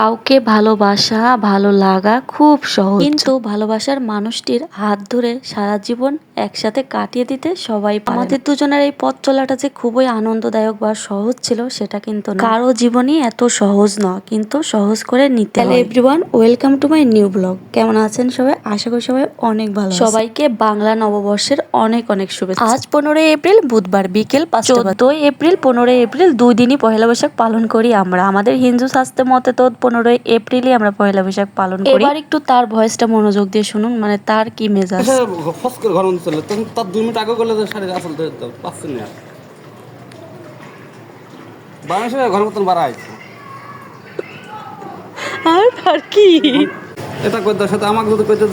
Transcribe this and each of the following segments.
কাউকে ভালোবাসা ভালো লাগা খুব সহজ। কিন্তু ভালোবাসার মানুষটির হাত ধরে সারা জীবন একসাথে কাটিয়ে দিতে সবাই আমাদের দুজনের এই পথ চলাটা যে খুবই আনন্দদায়ক বা সহজ ছিল সেটা কিন্তু কারও জীবনই এত সহজ নয় কিন্তু সহজ করে নিতে hello everyone welcome to my new blog কেমন আছেন সবাই? আশা করি সবাই অনেক ভালো সবাইকে বাংলা নববর্ষের অনেক অনেক শুভেচ্ছা। আজ পনেরোই এপ্রিল বুধবার বিকেল চোদ্দই এপ্রিল পনেরোই এপ্রিল দুই দিনই পহেলা বৈশাখ পালন করি আমরা। আমাদের হিন্দু শাস্ত্রের মতে তো পনেরোই এপ্রিলই আমরা পহেলা বৈশাখ পালন করি। এবার একটু তার ভয়েসটা মনোযোগ দিয়ে শুনুন মানে তার কি মেজাজ? সে ফস করে ঘর মধ্যে চলে তখন তার দুই মিনিট আগে করলে তো শাড়ির আসল ধরে দাও পাচ্ছি না বাংলাদেশে ঘর মতন বাড়াইছে আর আর কি? এটা করতে সাথে আমাকে যদি কইতে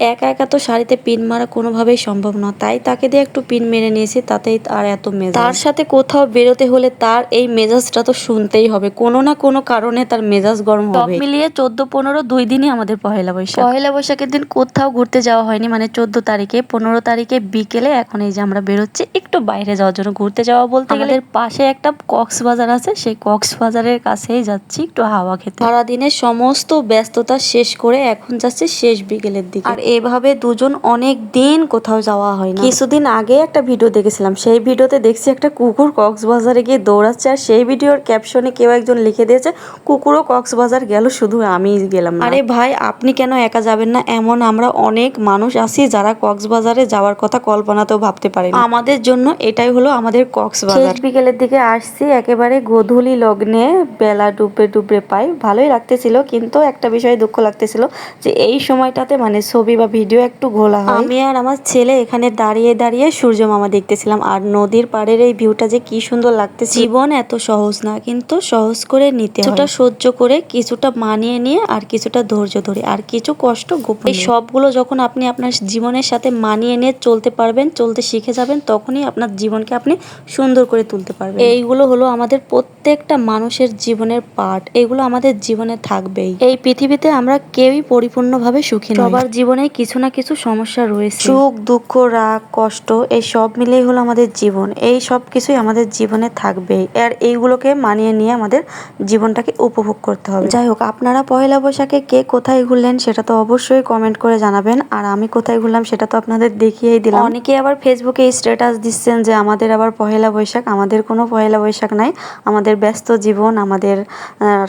একা একা তো শাড়িতে পিন মারা কোনোভাবেই সম্ভব না। তাই তাকে দিয়ে একটু পিন মেরে নিয়েছি তাতেই তার এত মেজাজ। তার সাথে কোথাও বেরোতে হলে তার এই মেজাজটা তো শুনতেই হবে। কোনো না কোনো কারণে তার মেজাজ গরম হবে। মিলিয়ে চোদ্দ পনেরো দুই দিনই আমাদের পহেলা বৈশাখ। পহেলা বৈশাখের দিন কোথাও ঘুরতে যাওয়া হয়নি মানে চোদ্দ তারিখে পনেরো তারিখে বিকেলে এখন এই যে আমরা বেরোচ্ছি একটু বাইরে যাওয়ার জন্য ঘুরতে যাওয়া বলতে গেলে। পাশে একটা কক্সবাজার আছে সেই কক্সবাজারের কাছেই যাচ্ছি একটু হাওয়া খেতে। সারাদিনের সমস্ত ব্যস্ততা শেষ করে এখন যাচ্ছি শেষ বিকেলের দিকে। আর এভাবে দুজন অনেক দিন কোথাও যাওয়া হয় না। কিছুদিন আগে একটা ভিডিও দেখেছিলাম। সেই ভিডিওতে দেখছি একটা কুকুর কক্সবাজারে গিয়ে দৌড়াচ্ছে আর সেই ভিডিওর ক্যাপশনে কেউ একজন লিখে দিয়েছে কুকুরও কক্সবাজার গেল শুধু আমিই গেলাম আরে ভাই আপনি কেন একা যাবেন না? এমন আমরা অনেক মানুষ আছি যারা কক্সবাজারে যাওয়ার কথা কল্পনাতেও ভাবতে পারি আমাদের জন্য এটাই হলো আমাদের কক্সবাজার। বিকেলের দিকে আসছি একেবারে গোধূলি লগ্নে বেলা ডুবে ডুবে পাই। ভালোই লাগতেছিল কিন্তু একটা বিষয়ে দুঃখ লাগতেছিল যে এই সময়টাতে মানে ছবি বা ভিডিও একটু ঘোলা হয়। আমি আর আমার ছেলে এখানে দাঁড়িয়ে দাঁড়িয়ে সূর্য মামা দেখতেছিলাম। আর নদীর পাড়ের এই ভিউটা যে কি সুন্দর লাগতে জীবন এত সহজ না কিন্তু সহজ করে নিতে কিছুটা সহ্য করে কিছুটা মানিয়ে নিয়ে আর কিছুটা ধৈর্য ধরে। আর কিছু কষ্ট গোপন। এই সবগুলো যখন আপনি আপনার জীবনের সাথে মানিয়ে নিয়ে চলতে পারবেন চলতে শিখে যাবেন তখনই আপনার জীবনকে আপনি সুন্দর করে তুলতে পারবেন। এইগুলো হলো আমাদের প্রত্যেকটা মানুষের জীবনের পার্ট এগুলো আমাদের জীবনে থাকবেই। এই পৃথিবীতে আমরা কেউই পরিপূর্ণভাবে সুখী সবার জীবনে কিছু না কিছু সমস্যা রয়েছে। সুখ দুঃখ রাগ কষ্ট এই সব মিলেই হলো আমাদের জীবন। এই সব কিছুই আমাদের জীবনে থাকবেই। আর এইগুলোকে মানিয়ে নিয়ে আমাদের জীবনটাকে উপভোগ করতে হবে। যাই হোক আপনারা পয়লা বৈশাখে কে কোথায় ঘুরলেন সেটা তো অবশ্যই কমেন্ট করে জানাবেন। আর আমি কোথায় ঘুরলাম সেটা তো আপনাদের দেখিয়েই দিলাম। অনেকে আবার ফেসবুকে স্ট্যাটাস দিচ্ছেন যে আমাদের আবার পহেলা বৈশাখ। আমাদের কোনো পহেলা বৈশাখ নাই। আমাদের ব্যস্ত জীবন আমাদের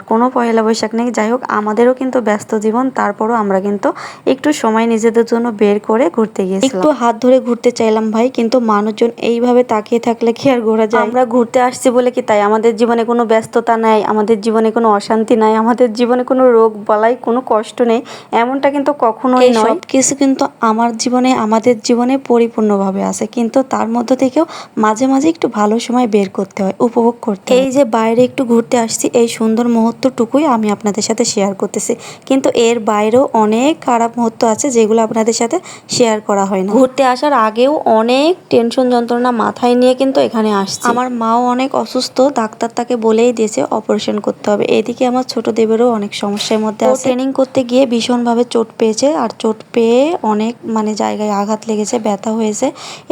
কোনো পহেলা বৈশাখ নেই। যাই হোক আমাদেরও কিন্তু ব্যস্ত জীবন তারপরও আমরা কিন্তু একটু সময় নিজেদের জন্য বের করে ঘুরতে গিয়েছিলাম। একটু হাত ধরে ঘুরতে চাইলাম ভাই কিন্তু মানুষজন এইভাবে তাকিয়ে থাকলে কি আর ঘোরা যায়? আমরা ঘুরতে আসছি বলে কি তাই? আমাদের জীবনে কোনো ব্যস্ততা নাই আমাদের জীবনে কোনো অশান্তি নাই আমাদের জীবনে কোনো রোগ বালাই কোনো কষ্ট নেই এমনটা কিন্তু কখনোই নয়। কিছু কিন্তু আমার জীবনে আমাদের জীবনে পরিপূর্ণভাবে আছে কিন্তু তার মধ্যে থেকেও মাঝে মাঝে একটু ভালো সময় বের করতে হয় উপভোগ করতে এই যে বাইরে একটু ঘুরতে আসছি এই সুন্দর মুহূর্তটুকুই আমি আপনাদের সাথে শেয়ার করতেছি। কিন্তু এর বাইরেও অনেক খারাপ মুহূর্ত আছে যেগুলো আপনাদের সাথে শেয়ার করা হয় না। ঘুরতে আসার আগেও অনেক টেনশন যন্ত্রণা মাথায় নিয়ে কিন্তু এখানে আসছে। আমার মাও অনেক অসুস্থ ডাক্তার তাকে বলেই দিয়েছে অপারেশন করতে হবে। এদিকে আমার ছোট দেবেরও অনেক সমস্যার মধ্যে আছে। ট্রেনিং করতে গিয়ে ভীষণভাবে চোট পেয়েছে আর চোট পেয়ে অনেক মানে জায়গায় আঘাত লেগেছে ব্যথা হয়েছে।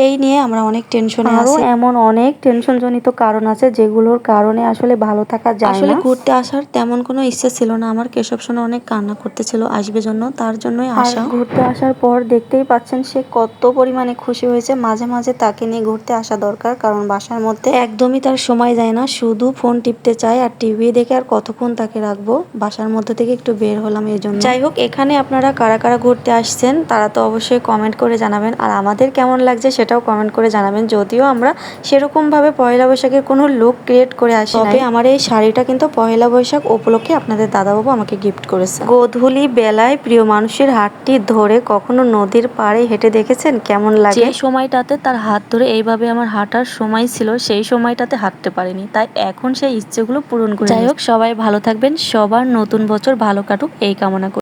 এই নিয়ে আমরা অনেক টেনশনে আছি। এমন অনেক টেনশনজনিত কারণ আছে যেগুলোর কারণে আসলে ভালো থাকা যায় আসলে ঘুরতে আসার তেমন কোনো ইচ্ছে ছিল না। আমার কেশব সোনা অনেক কান্না করতেছিল আসবে জন্য তার জন্যই আসা। ঘুরতে আসার পর দেখতেই পাচ্ছেন সে কত পরিমাণে খুশি হয়েছে। মাঝে মাঝে তাকে নিয়ে ঘুরতে আসা দরকার, কারণ বাসার মধ্যে একদমই তার সময় যায় না। শুধু ফোন টিপতে চায় আর টিভি দেখে আর কতক্ষণ তাকে রাখব? বাসার মধ্যে থেকে একটু বের হলাম এই জন্য। যাই হোক, এখানে আপনারা কারা কারা ঘুরতে আসছেন তারা তো অবশ্যই কমেন্ট করে জানাবেন। আর আমাদের কেমন লাগছে সেটাও কমেন্ট করে জানাবেন। যদিও আমরা সেরকমভাবে পয়লা বৈশাখের কোনো লুক ক্রিয়েট করে আসি তবে আমার এই শাড়িটা কিন্তু পয়লা বৈশাখ উপলক্ষে আপনাদের দাদাবাবু আমাকে গিফট করেছে। গোধূলি বেলায় প্রিয় মানুষের হাতটি ধরে কখনো নদীর পাড়ে হেঁটে দেখেছেন? কেমন লাগে? যে সময়টাতে তার হাত ধরে এইভাবে আমার হাঁটার সময় ছিল সেই সময়টাতে হাঁটতে পারিনি। তাই এখন সেই ইচ্ছেগুলো পূরণ করে যাই হোক সবাই ভালো থাকবেন। সবার নতুন বছর ভালো কাটুক। এই কামনা করি।